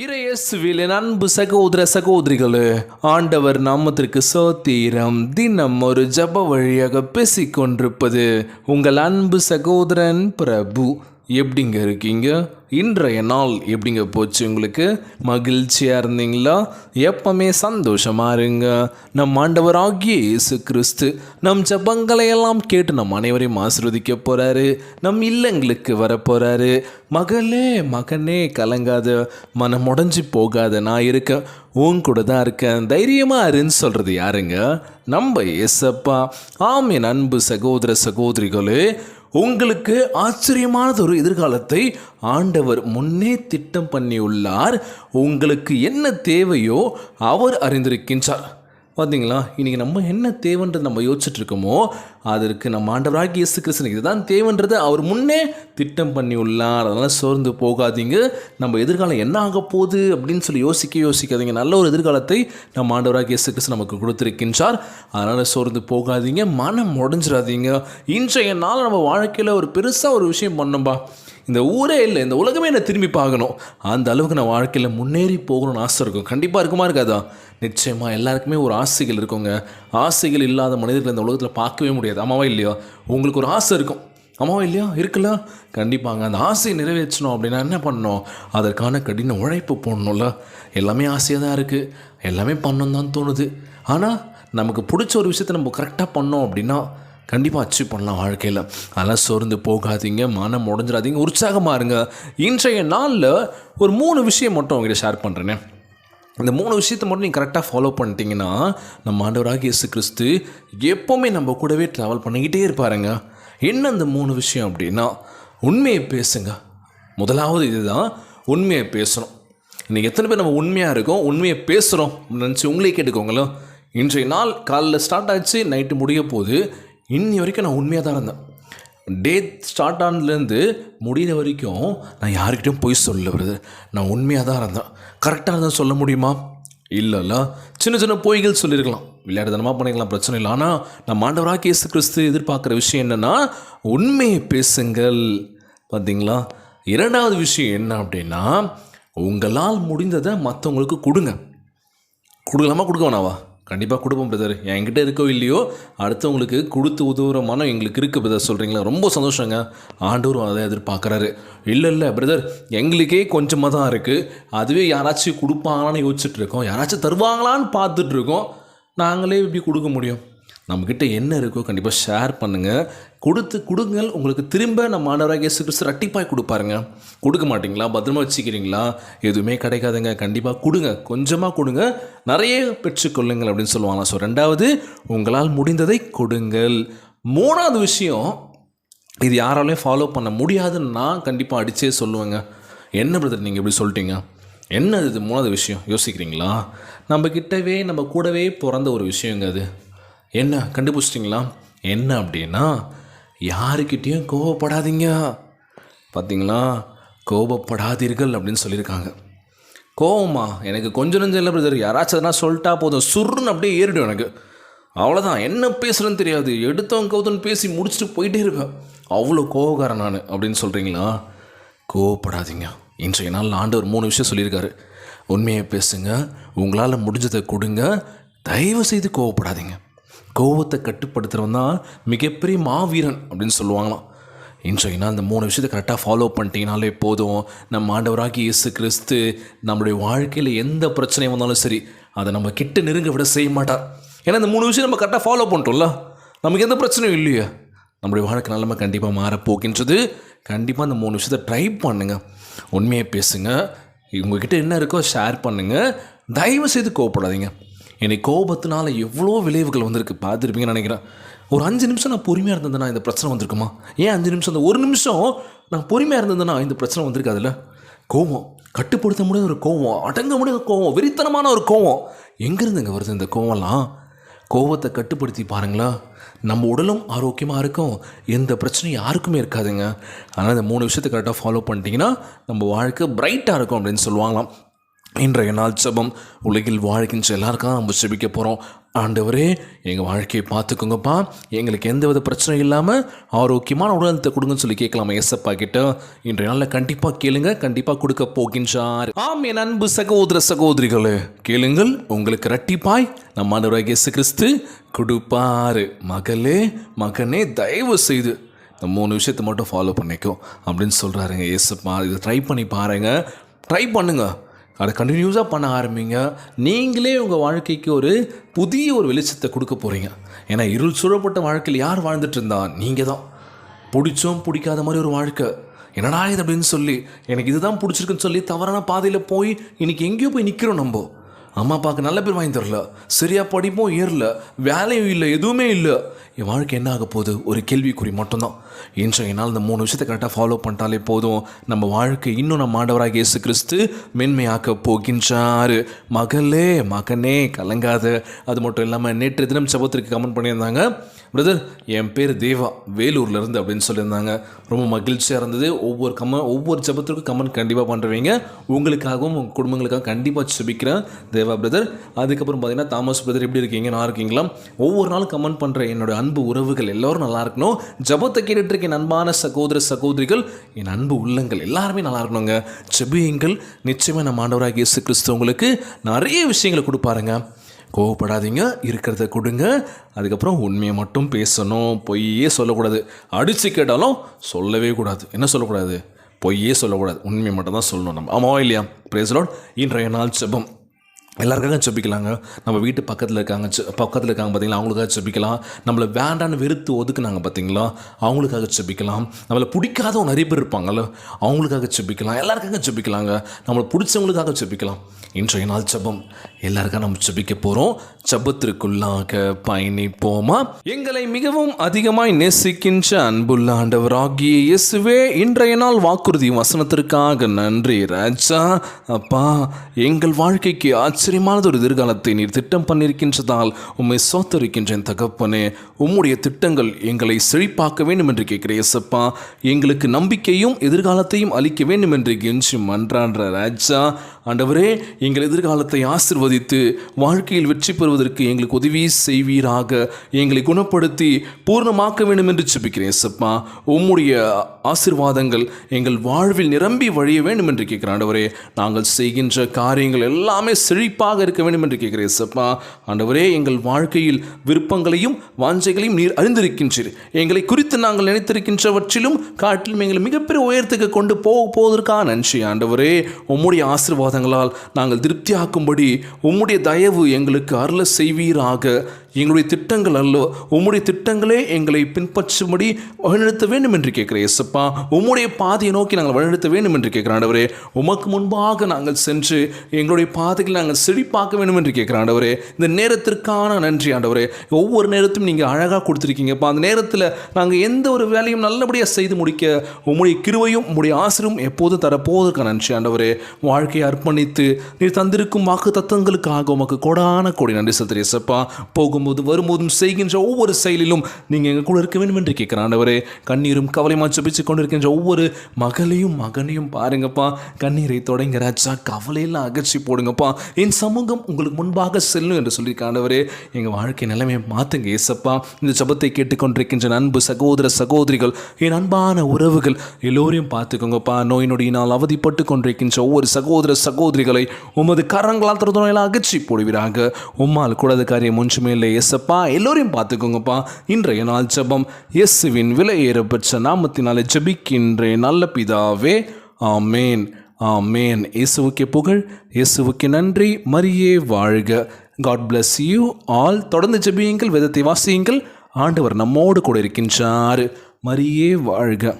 இறையேசுவில் அன்பு சகோதர சகோதரிகளே ஆண்டவர் நாமத்திற்கு சோத்திரம். தினம் ஒரு ஜப வழியாக பேசிக்கொண்டிருப்பது உங்கள் அன்பு சகோதரன் பிரபு. எப்படிங்க இருக்கீங்க? இன்றைய நாள் எப்படிங்க போச்சு உங்களுக்கு? மகிழ்ச்சியாக இருந்தீங்களா? எப்பவுமே சந்தோஷமாக இருங்க. நம் ஆண்டவராகிய இயேசு கிறிஸ்து நம் ஜபங்களையெல்லாம் கேட்டு நம் அனைவரையும் ஆசிர்வதிக்க போகிறாரு நம் இல்லங்களுக்கு வர போகிறாரு மகளே மகனே கலங்காத மனம் உடஞ்சி போகாத நான் இருக்கேன் உன் கூட தான் இருக்கேன். தைரியமாக இருன்னு சொல்கிறது யாருங்க? நம்ம எஸ்அப்பா ஆம் என் அன்பு சகோதர சகோதரிகளே உங்களுக்கு ஆச்சரியமானது ஒரு எதிர்காலத்தை ஆண்டவர் முன்னே திட்டம் பண்ணியுள்ளார். உங்களுக்கு என்ன தேவையோ அவர் அறிந்திருக்கின்றார். பார்த்தீங்களா இன்றைக்கி நம்ம என்ன தேவைன்றது நம்ம யோசிச்சுட்டு இருக்கோமோ அதற்கு நம்ம ஆண்டவராகி இயேசு கிறிஸ்தனுக்கு இதுதான் தேவைன்றதை. அவர் முன்னே திட்டம் பண்ணி உள்ளார் அதனால் சோர்ந்து போகாதீங்க. நம்ம எதிர்காலம் என்ன ஆக போகுது அப்படின்னு சொல்லி யோசிக்க யோசிக்காதீங்க. நல்ல ஒரு எதிர்காலத்தை நம்ம ஆண்டவராகி இயேசு கிறிஸ்து நமக்கு கொடுத்துருக்கின்றார். அதனால் சோர்ந்து போகாதீங்க. மனம் உடஞ்சிடாதீங்க. இன்றைய நாள் நம்ம வாழ்க்கையில் ஒரு பெருசாக ஒரு விஷயம் பண்ணோம்பா. இந்த ஊரே இல்லை இந்த உலகமே என்னை திரும்பி பார்க்கணும். அந்த அளவுக்கு நான் வாழ்க்கையில் முன்னேறி போகணும்னு ஆசை இருக்கும். கண்டிப்பாக இருக்குமா இருக்காதா? நிச்சயமாக எல்லாருக்குமே ஒரு ஆசைகள் இருக்குங்க. ஆசைகள் இல்லாத மனிதர்கள் இந்த உலகத்தில் பார்க்கவே முடியாது. ஆமாவா இல்லையா? உங்களுக்கு ஒரு ஆசை இருக்கும். ஆமாவா இல்லையா? இருக்குல்ல? கண்டிப்பாங்க. அந்த ஆசையை நிறைவேற்றணும் அப்படின்னா என்ன பண்ணணும்? அதற்கான கடின உழைப்பு போடணும்ல. எல்லாமே ஆசையாக தான் இருக்குது எல்லாமே பண்ணணும் தான் தோணுது. ஆனால் நமக்கு பிடிச்ச ஒரு விஷயத்தை நம்ம கரெக்டாக பண்ணோம் அப்படின்னா கண்டிப்பாக அச்சீவ் பண்ணலாம் வாழ்க்கையில். அதெல்லாம் சோர்ந்து போகாதீங்க மனம் உடஞ்சிடாதீங்க உற்சாகமாக இருங்க. இன்றைய நாளில் ஒரு மூணு விஷயம் மட்டும் உங்ககிட்ட ஷேர் பண்ணுறேனே இந்த மூணு விஷயத்தை மட்டும் நீங்கள் கரெக்டாக ஃபாலோ பண்ணிட்டீங்கன்னா நம்ம ஆண்டவராக இயேசு கிறிஸ்து எப்போவுமே நம்ம கூடவே ட்ராவல் பண்ணிக்கிட்டே இருப்பாருங்க. என்ன அந்த மூணு விஷயம் அப்படின்னா உண்மையை பேசுங்க. முதலாவது இதுதான் உண்மையை பேசணும் இன்றைக்கி எத்தனை பேர் நம்ம உண்மையாக இருக்கோம் உண்மையை பேசுகிறோம் நினச்சி உங்களே கேட்டுக்கோங்களேன். இன்றைய நாள் காலைல ஸ்டார்ட் ஆச்சு நைட்டு முடிய போது இன்னி வரைக்கும் நான் உண்மையாக தான் இருந்தேன். டே ஸ்டார்ட் ஆனதுலேருந்து முடிகிற வரைக்கும் நான் யாருக்கிட்டையும் போய் சொல்ல வருது நான் உண்மையாக தான் இருந்தேன் கரெக்டாக இருந்தால் சொல்ல முடியுமா? இல்லைல்ல. சின்ன சின்ன பொய்கள் சொல்லியிருக்கலாம். விளையாடுதனமாக பண்ணிக்கலாம் பிரச்சனை இல்லை. ஆனால் நான் மாண்டவராக இயேசு கிறிஸ்து எதிர்பார்க்குற விஷயம் என்னென்னா உண்மையை பேசுங்கள். பார்த்தீங்களா இரண்டாவது விஷயம் என்ன அப்படின்னா உங்களால் முடிந்ததை மற்றவங்களுக்கு கொடுங்க. கொடுக்கலாமா கொடுக்க வேணாவா? கண்டிப்பாக கொடுப்போம் பிரதர் என்கிட்ட இருக்கோ இல்லையோ அடுத்தவங்களுக்கு கொடுத்து உதவுற மனம் எங்களுக்கு இருக்குது பிரதர் சொல்கிறீங்களா ரொம்ப சந்தோஷங்க. ஆண்டோரும் அதை எதிர்பார்க்குறாரு. இல்லை இல்லை பிரதர் எங்களுக்கே கொஞ்சமாக தான் இருக்குது அதுவே யாராச்சும் கொடுப்பாங்களான்னு யோசிச்சுட்ருக்கோம் யாராச்சும் தருவாங்களான்னு பார்த்துட்ருக்கோம் நாங்களே இப்படி கொடுக்க முடியும். நம்மக்கிட்ட என்ன இருக்கோ கண்டிப்பாக ஷேர் பண்ணுங்கள் கொடுத்து கொடுங்கள். உங்களுக்கு திரும்ப நம்ம ஆண்டவராக இயேசு கிறிஸ்து ரட்டிப்பாய் கொடுப்பாருங்க. கொடுக்க மாட்டிங்களா? பத்திரமா வச்சுக்கிறீங்களா? எதுவுமே கிடைக்காதுங்க. கண்டிப்பாக கொடுங்க. கொஞ்சமாக கொடுங்க. நிறைய பெற்றுக்கொள்ளுங்கள் அப்படின்னு சொல்லுவாங்க. ஸோ ரெண்டாவது உங்களால் முடிந்ததை கொடுங்கள். மூணாவது விஷயம் இது யாராலையும் ஃபாலோ பண்ண முடியாதுன்னு நான் கண்டிப்பாக அடித்தே சொல்லுவேங்க. என்ன பிரதர் நீங்கள் இப்படி சொல்லிட்டீங்க? என்ன இது? மூணாவது விஷயம். யோசிக்கிறீங்களா? நம்ம கிட்டவே நம்ம கூடவே பிறந்த ஒரு விஷயங்க அது. என்ன கண்டுபிடிச்சிட்டிங்களா? என்ன அப்படின்னா யாருக்கிட்டேயும் கோவப்படாதீங்க. பார்த்தீங்களா கோபப்படாதீர்கள் அப்படின்னு சொல்லியிருக்காங்க. கோவமா? எனக்கு கொஞ்சம் நஞ்சம் இல்லை பிரதர் யாராச்சும் எதனா சொல்லிட்டா போதும். சுருன்னு அப்படியே ஏறிடும் எனக்கு. அவ்வளோதான் என்ன பேசுகிறேன்னு தெரியாது. எடுத்தவன் கவுத்தன் பேசி முடிச்சுட்டு போயிட்டே இருப்பேன் அவ்வளோ கோவக்காரன் நான் அப்படின்னு சொல்கிறீங்களா கோவப்படாதீங்க. இன்றைய நாள் ஆண்டவர் மூணு விஷயம் சொல்லியிருக்காரு. உண்மையை பேசுங்க. உங்களால் முடிஞ்சதை கொடுங்க. தயவு செய்து கோவப்படாதீங்க. கோவத்தை கட்டுப்படுத்துகிறவன் தான் மிகப்பெரிய மாவீரன் அப்படின்னு சொல்லுவாங்களாம். இன்றைக்குனா அந்த மூணு விஷயத்தை கரெக்டாக ஃபாலோ பண்ணிட்டீங்கனாலே போதும். நம்ம ஆண்டவராகி இயேசு கிறிஸ்து நம்மளுடைய வாழ்க்கையில் எந்த பிரச்சனையும் வந்தாலும் சரி அதை நம்ம கிட்ட நெருங்க விட செய்ய மாட்டார். ஏன்னா இந்த மூணு விஷயம் நம்ம கரெக்டாக ஃபாலோ பண்ணிட்டோம்ல. நமக்கு எந்த பிரச்சனையும் இல்லையா. நம்முடைய வாழ்க்கை நிலைமை கண்டிப்பாக மாறப்போகின்றது. கண்டிப்பாக அந்த மூணு விஷயத்தை ட்ரை பண்ணுங்க. உண்மையை பேசுங்க. உங்ககிட்ட என்ன இருக்கோ ஷேர் பண்ணுங்கள் தயவு செய்து கோவப்படாதீங்க. என்னை கோபத்தினால எவ்வளோ விளைவுகள் வந்திருக்கு பார்த்துருப்பீங்கன்னு நினைக்கிறேன். ஒரு அஞ்சு நிமிஷம் நான் பொறுமையாக இருந்ததுன்னா இந்த பிரச்சனை வந்திருக்குமா? ஏன் அஞ்சு நிமிஷம்? அந்த ஒரு நிமிஷம் நான் பொறுமையாக இருந்ததுன்னா இந்த பிரச்சனை வந்திருக்காதுல்ல? கோவம். கட்டுப்படுத்த முடியாத ஒரு கோவம். அடங்க முடியாத கோவம். வெறித்தனமான ஒரு கோவம். எங்கேருந்துங்க வருது இந்த கோவம்லாம்? கோவத்தை கட்டுப்படுத்தி பாருங்களா. நம்ம உடலும் ஆரோக்கியமாக இருக்கும். எந்த பிரச்சனையும் யாருக்குமே இருக்காதுங்க. ஆனால் இந்த மூணு விஷயத்தை கரெக்டாக ஃபாலோ பண்ணிட்டீங்கன்னா நம்ம வாழ்க்கை பிரைட்டாக இருக்கும் அப்படின்னு சொல்லுவாங்களாம். இன்றைய நாள் ஜபம் உலகில் வாழ்கின்ற எல்லாருக்கும் நம்ம செபிக்க போகிறோம் ஆண்டவரே எங்கள் வாழ்க்கையை பார்த்துக்கோங்கப்பா. எங்களுக்கு எந்த வித பிரச்சனையும் இல்லாமல் ஆரோக்கியமான உடல்நலத்தை கொடுங்கன்னு சொல்லி கேட்கலாமா? எஸ்எப்பா கிட்ட. இன்றைய நாளில் கண்டிப்பாக கேளுங்க கண்டிப்பாக கொடுக்க போகின்றார். ஆம் என் அன்பு சகோதர சகோதரிகளே. கேளுங்கள் உங்களுக்கு ரட்டிப்பாய் நம்ம ஆண்டவராகிய இயேசு கிறிஸ்து கொடுப்பாரு. மகளே மகனே தயவு செய்து இந்த மூணு விஷயத்தை மட்டும் ஃபாலோ பண்ணிக்கோ அப்படின்னு சொல்கிறாருங்க ஏசப்பா. இதை ட்ரை பண்ணி பாருங்கள் ட்ரை பண்ணுங்கள் அதை கண்டினியூஸாக பண்ண ஆரம்பிங்க. நீங்களே உங்கள் வாழ்க்கைக்கு ஒரு புதிய ஒரு வெளிச்சத்தை கொடுக்க போகிறீங்க ஏன்னா இருள் சூழப்பட்ட வாழ்க்கையில் யார் வாழ்ந்துட்டு இருந்தா நீங்கள் தான். பிடிச்சோம் பிடிக்காத மாதிரி ஒரு வாழ்க்கை. என்னடா இது அப்படின்னு சொல்லி எனக்கு இதுதான் பிடிச்சிருக்குன்னு சொல்லி தவறான பாதையில் போய் இன்னைக்கு எங்கேயோ போய் நிற்கிறோம் நம்ம. அம்மா அப்பாவுக்கு நல்ல பேர் வாங்கி தரல. சரியா படிப்பும் ஏறல. வேலையும் இல்லை எதுவுமே இல்லை. என் வாழ்க்கை என்ன ஆக போகுது? ஒரு கேள்விக்குறி மட்டும்தான். இன்றைய நாள் இந்த மூணு விஷயத்தை கரெக்டாக ஃபாலோ பண்ணிட்டாலே போதும். நம்ம வாழ்க்கை இன்னும் நம்ம ஆண்டவராக இயேசு கிறிஸ்து மென்மையாக்க போகின்றாரு. மகளே மகனே கலங்காத. அது மட்டும் இல்லாமல் நேற்று தினம் சபத்திற்கு கமெண்ட் பண்ணியிருந்தாங்க. பிரதர் என் பேர் தேவா. வேலூர்லேருந்து அப்படின்னு சொல்லியிருந்தாங்க. ரொம்ப மகிழ்ச்சியாக இருந்தது. ஒவ்வொரு கம ஒவ்வொரு ஜபத்திற்கும் கமெண்ட் கண்டிப்பாக பண்ணுறவங்க உங்களுக்காகவும் உங்கள் குடும்பங்களுக்காக கண்டிப்பாக செபிக்கிறேன். தேவா பிரதர் அதுக்கப்புறம் பார்த்தீங்கன்னா தாமஸ் பிரதர் எப்படி இருக்கீங்க? நான் இருக்கீங்களா? ஒவ்வொரு நாளும் கமெண்ட் பண்ணுற என்னோட அன்பு உறவுகள் எல்லோரும் நல்லா இருக்கணும். ஜபத்தை கேட்டு இன்றைக்கு என் அன்பான சகோதர சகோதரிகள் என் அன்பு உள்ளங்கள் எல்லாருமே நல்லா இருக்கணுங்க. செபியுங்கள் நிச்சயமாக நம்ம ஆண்டவராக இயேசு கிறிஸ்து உங்களுக்கு நிறைய விஷயங்களை கொடுப்பாருங்க. கோவப்படாதீங்க இருக்கிறத கொடுங்க. அதுக்கப்புறம் உண்மையை மட்டும் பேசணும் பொய்யே சொல்லக்கூடாது. அடித்து கேட்டாலும் சொல்லவே கூடாது. என்ன சொல்லக்கூடாது? பொய்யே சொல்லக்கூடாது. உண்மையை மட்டும் தான் சொல்லணும் நம்ம. ஆமாவா இல்லையா? பிரேசலோட் இன்றைய நாள் செபம் எல்லாருக்காக செபிக்கலாங்க நம்ம வீட்டு பக்கத்தில் இருக்காங்க பக்கத்தில் இருக்காங்க பார்த்தீங்களா அவங்களுக்காக செபிக்கலாம் நம்மளை வேண்டான்னு வெறுத்து ஒதுக்குனாங்க பார்த்தீங்களா அவங்களுக்காக செபிக்கலாம் நம்மளை பிடிக்காதவங்க நிறைய பேர் இருப்பாங்கல்ல அவங்களுக்காக செபிக்கலாம் எல்லாருக்காக செபிக்கலாங்க நம்மளை பிடிச்சவங்களுக்காக செபிக்கலாம் இன்றைய நாள் ஜெபம். எல்லாருக்காக நம்ம செபிக்க போகிறோம் ஜெபத்திற்குள்ளாக பயணிப்போமா? எங்களை மிகவும் அதிகமாய் நேசிக்கின்ற அன்புள்ள ஆண்டவராகிய இயேசுவே இன்றைய நாள் வாக்குறுதி வசனத்திற்காக நன்றி ராஜா. அப்பா எங்கள் வாழ்க்கைக்கு ஆச்சு ஆச்சரியமானது ஒரு எதிர்காலத்தை நீர் திட்டம் பண்ணியிருக்கின்றதால் உம்மை சோத்தரிக்கின்றேன் தகப்பனே. உம்முடைய திட்டங்கள் எங்களை செழிப்பாக்க வேண்டும் என்று கேட்கிறேன் இயேசப்பா எங்களுக்கு நம்பிக்கையும் எதிர்காலத்தையும் அளிக்க வேண்டும் என்று கெஞ்சி மன்றான்ற ராஜா ஆண்டவரே எங்கள் எதிர்காலத்தை ஆசிர்வதித்து வாழ்க்கையில் வெற்றி பெறுவதற்கு எங்களுக்கு உதவி செய்வீராக. எங்களை குணப்படுத்தி பூர்ணமாக்க வேண்டும் என்று ஜெபிக்கிறேன் சப்பா உம்முடைய ஆசிர்வாதங்கள் எங்கள் வாழ்வில் நிரம்பி வழிய வேண்டும் என்று கேட்கிறேன் ஆண்டவரே. நாங்கள் செய்கின்ற காரியங்கள் எல்லாமே செழிப்பாக இருக்க வேண்டும் என்று கேட்கிறேன் சப்பா ஆண்டவரே எங்கள் வாழ்க்கையில் விருப்பங்களையும் வாஞ்சைகளையும் நீர் அறிந்திருக்கின்றீர். எங்களை குறித்து நாங்கள் நினைத்திருக்கின்றவற்றிலும் காட்டிலும் எங்களை மிகப்பெரிய உயரத்துக்கு கொண்டு போக போவதற்காக நன்றி ஆண்டவரே. உம்முடைய ஆசீர்வாதங்களால் நாங்கள் திருப்தியாக்கும்படி உம்முடைய தயவு எங்களுக்கு அருள செய்வீராக. எங்களுடைய திட்டங்கள் அல்ல உம்முடைய திட்டங்களே எங்களை பின்பற்றும்படி வழிநடத்த வேண்டும் என்று கேட்கிறேன் இயேசுப்பா. உம்முடைய பாதையை நோக்கி நாங்கள் வழிநடத்த வேண்டும் என்று கேட்கிறேன் ஆண்டவரே. உமக்கு முன்பாக நாங்கள் சென்று எங்களுடைய பாதைகளை நாங்கள் செழிப்பாக்க வேண்டும் என்று கேட்கிறேன் ஆண்டவரே. இந்த நேரத்திற்கான நன்றி ஆண்டவரே. ஒவ்வொரு நேரத்தையும் நீங்கள் அழகாக கொடுத்துருக்கீங்கப்பா. அந்த நேரத்தில் நாங்கள் எந்த ஒரு வேலையும் நல்லபடியாக செய்து முடிக்க உம்முடைய கிருவையும் உம்முடைய ஆசிரியரும் எப்போதும் தரப்போவதற்கு நன்றி ஆண்டவரே. வாழ்க்கையை அர்ப்பணித்து நீர் தந்திருக்கும் வாக்கு தத்துவங்களுக்காக உமக்கு கொடான கொடி நன்றி செலுத்துறேன் போகும் போகும்போது வரும்போதும் செய்கின்ற ஒவ்வொரு செயலிலும் நீங்கள் எங்கள் கூட இருக்க வேண்டும் என்று கேட்குறேன் ஆண்டவரே கண்ணீரும் கவலையுமா ஜெபிச்சு கொண்டிருக்கின்ற ஒவ்வொரு மகளையும் மகனையும் பாருங்கப்பா. கண்ணீரை தொடங்க ராஜா கவலையெல்லாம் அகற்றி போடுங்கப்பா. என் சமூகம் உங்களுக்கு முன்பாக செல்லும் என்று சொல்லியிருக்காண்டவரே எங்கள் வாழ்க்கை நிலைமையை மாற்றுங்க ஏசப்பா. இந்த ஜபத்தை கேட்டுக்கொண்டிருக்கின்ற அன்பு சகோதர சகோதரிகள் என் அன்பான உறவுகள் எல்லோரையும் பார்த்துக்கோங்கப்பா. நோய் நொடியினால் அவதிப்பட்டு கொண்டிருக்கின்ற ஒவ்வொரு சகோதர சகோதரிகளை உமது கரங்களால் தரதுணையில் அகற்றி போடுவீராக. உம்மால் கூடாத காரியம் ஒன்றுமே இல்லை. எஸ்அப்பா எல்லோரையும் பார்த்துக்கோங்கப்பா. இன்றைய நாள் ஜெபம். இயேசுவின் விலையேறப்பெற்ற நாமத்தினாலே ஜெபிக்கின்றேன். நல்ல பிதாவே ஆமேன். ஆமேன். இயேசுவுக்கு புகழ் இயேசுவுக்கு நன்றி. மரியே வாழ்க. காட் பிளஸ் யூ ஆல் தொடர்ந்து ஜெபியுங்கள் விதத்தை வாசியுங்கள். ஆண்டவர் நம்மோடு கூட இருக்கின்றார். மரியே வாழ்க.